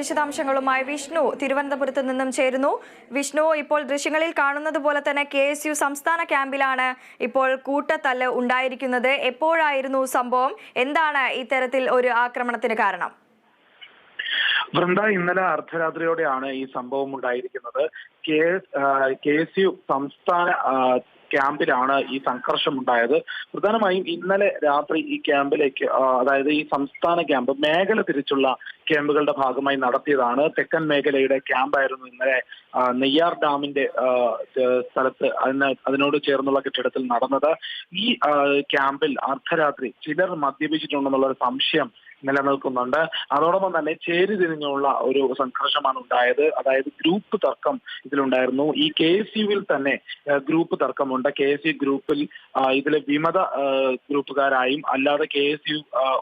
വിശദാംശങ്ങളുമായി വിഷ്ണു തിരുവനന്തപുരത്ത് നിന്നും ചേരുന്നു. വിഷ്ണു ഇപ്പോൾ ദൃശ്യങ്ങളിൽ കാണുന്നത് പോലെ തന്നെ കെ എസ് യു സംസ്ഥാന ക്യാമ്പിലാണ് ഇപ്പോൾ കൂട്ടത്തല്ല് ഉണ്ടായിരിക്കുന്നത്. എപ്പോഴായിരുന്നു സംഭവം? എന്താണ് ഇത്തരത്തിൽ ഒരു ആക്രമണത്തിന് കാരണം? വൃന്ദ ഇന്നലെ അർദ്ധരാത്രിയോടെയാണ് ഈ സംഭവം ഉണ്ടായിരിക്കുന്നത്. കെ കെ എസ് യു സംസ്ഥാന ക്യാമ്പിലാണ് ഈ സംഘർഷം ഉണ്ടായത്. പ്രധാനമായും ഇന്നലെ രാത്രി ഈ ക്യാമ്പിലേക്ക് അതായത് ഈ സംസ്ഥാന ക്യാമ്പ് മേഖല തിരിച്ചുള്ള ക്യാമ്പുകളുടെ ഭാഗമായി നടത്തിയതാണ്. തെക്കൻ മേഖലയുടെ ക്യാമ്പായിരുന്നു ഇന്നലെ നെയ്യാർ ഡാമിന്റെ സ്ഥലത്ത് അതിന് അതിനോട് ചേർന്നുള്ള കെട്ടിടത്തിൽ നടന്നത്. ഈ ക്യാമ്പിൽ അർദ്ധരാത്രി ചിലർ മദ്യപിച്ചിട്ടുണ്ടെന്നുള്ള ഒരു സംശയം നിലനിൽക്കുന്നുണ്ട്. അതോടൊപ്പം തന്നെ ചേരി തിരിഞ്ഞുള്ള ഒരു സംഘർഷമാണ് ഉണ്ടായത്. അതായത് ഗ്രൂപ്പ് തർക്കം ഇതിലുണ്ടായിരുന്നു. ഈ കെ എസ് യുവിൽ തന്നെ ഗ്രൂപ്പ് തർക്കമുണ്ട്. കെ എസ് യു ഗ്രൂപ്പിൽ ഇതിലെ വിമത ഗ്രൂപ്പുകാരായും അല്ലാതെ കെ എസ് യു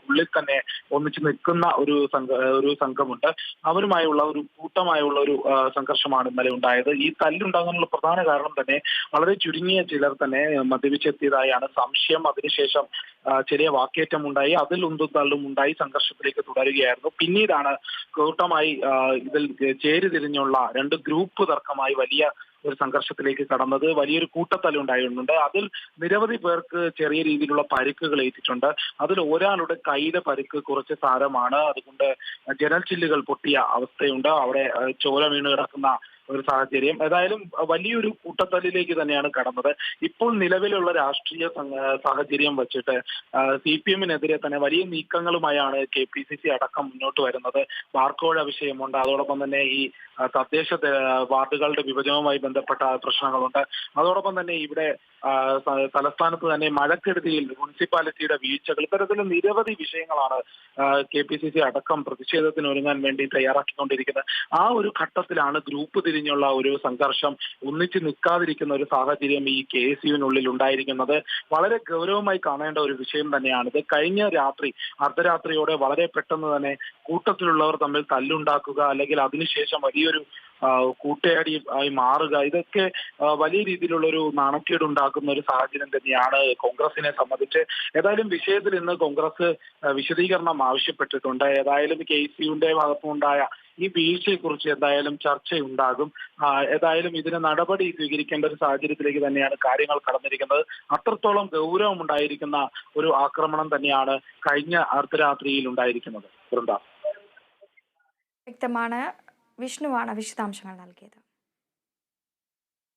ഉള്ളിൽ തന്നെ ഒന്നിച്ചു നിൽക്കുന്ന ഒരു സംഘ ഒരു സംഘമുണ്ട്. അവരുമായുള്ള ഒരു കൂട്ടമായുള്ള ഒരു സംഘർഷമാണ് ഇന്നലെ ഉണ്ടായത്. ഈ തല്ലുണ്ടാകാനുള്ള പ്രധാന കാരണം തന്നെ വളരെ ചുരുങ്ങിയ ചിലർ തന്നെ മദ്യപിച്ചെത്തിയതായാണ് സംശയം. അതിനുശേഷം ചെറിയ വാക്കേറ്റം ഉണ്ടായി അതിൽ ഉന്തും ഉണ്ടായി സംഘർഷത്തിലേക്ക് തുടരുകയായിരുന്നു. പിന്നീടാണ് കൂട്ടമായി ഇതിൽ ചേരിതിരിഞ്ഞുള്ള രണ്ട് ഗ്രൂപ്പ് തർക്കമായി വലിയ ഒരു സംഘർഷത്തിലേക്ക് കടന്നത്. വലിയൊരു കൂട്ടത്തല്ല് ഉണ്ടായിട്ടുണ്ട്. അതിൽ നിരവധി പേർക്ക് ചെറിയ രീതിയിലുള്ള പരിക്കുകൾ ഏറ്റിട്ടുണ്ട്. അതിൽ ഒരാളുടെ കൈയുടെ പരിക്ക് കുറച്ച് സാരമാണ്. അതുകൊണ്ട് ജനൽ ചില്ലുകൾ പൊട്ടിയ അവസ്ഥയുണ്ട്. അവിടെ ചോര വീണ് കിടക്കുന്ന ഒരു സാഹചര്യം. ഏതായാലും വലിയൊരു കൂട്ടത്തല്ലിലേക്ക് തന്നെയാണ് കടന്നത്. ഇപ്പോൾ നിലവിലുള്ള രാഷ്ട്രീയ സാഹചര്യം വെച്ചിട്ട് സി പി എമ്മിനെതിരെ തന്നെ വലിയ നീക്കങ്ങളുമായാണ് കെ പി സി സി അടക്കം മുന്നോട്ട് വരുന്നത്. ബാർക്കോഴ വിഷയമുണ്ട്. അതോടൊപ്പം തന്നെ ഈ തദ്ദേശ വാർഡുകളുടെ വിഭജനവുമായി ബന്ധപ്പെട്ട പ്രശ്നങ്ങളുണ്ട്. അതോടൊപ്പം തന്നെ ഇവിടെ തലസ്ഥാനത്ത് തന്നെ മഴക്കെടുതിയിൽ മുനിസിപ്പാലിറ്റിയുടെ വീഴ്ചകൾ ഇത്തരത്തിൽ നിരവധി വിഷയങ്ങളാണ് കെ പി സി സി അടക്കം പ്രതിഷേധത്തിന് ഒരുങ്ങാൻ വേണ്ടി തയ്യാറാക്കിക്കൊണ്ടിരിക്കുന്നത്. ആ ഒരു ഘട്ടത്തിലാണ് ഗ്രൂപ്പ് തിരിഞ്ഞുള്ള ഒരു സംഘർഷം ഒന്നിച്ച് നിൽക്കാതിരിക്കുന്ന ഒരു സാഹചര്യം ഈ കെ എസ് യുവിനുള്ളിൽ ഉണ്ടായിരിക്കുന്നത് വളരെ ഗൗരവമായി കാണേണ്ട ഒരു വിഷയം തന്നെയാണിത് കഴിഞ്ഞ രാത്രി അർദ്ധരാത്രിയോടെ വളരെ പെട്ടെന്ന് തന്നെ കൂട്ടത്തിലുള്ളവർ തമ്മിൽ തല്ലുണ്ടാക്കുക അല്ലെങ്കിൽ അതിനുശേഷം വലിയൊരു കൂട്ടയാടി ആയി മാറുക ഇതൊക്കെ വലിയ രീതിയിലുള്ള ഒരു നാണക്കേട് ഉണ്ടാക്കുന്ന ഒരു സാഹചര്യം തന്നെയാണ് കോൺഗ്രസിനെ സംബന്ധിച്ച്. ഏതായാലും വിഷയത്തിൽ ഇന്ന് കോൺഗ്രസ് വിശദീകരണം ആവശ്യപ്പെട്ടിട്ടുണ്ട്. ഏതായാലും കെ സി യുവിന്റെ ഭാഗത്തുനിന്നുണ്ടായ ഈ വീഴ്ചയെക്കുറിച്ച് എന്തായാലും ചർച്ചയുണ്ടാകും. ഏതായാലും ഇതിന് നടപടി സ്വീകരിക്കേണ്ട ഒരു സാഹചര്യത്തിലേക്ക് തന്നെയാണ് കാര്യങ്ങൾ കടന്നിരിക്കുന്നത്. അത്രത്തോളം ഗൗരവം ഉണ്ടായിരിക്കുന്ന ഒരു ആക്രമണം തന്നെയാണ് കഴിഞ്ഞ അർദ്ധരാത്രിയിൽ ഉണ്ടായിരിക്കുന്നത്. വൃന്ദ. വ്യക്തമാണ്. വിഷ്ണുവാണ് വിശദാംശങ്ങൾ നൽകിയത്.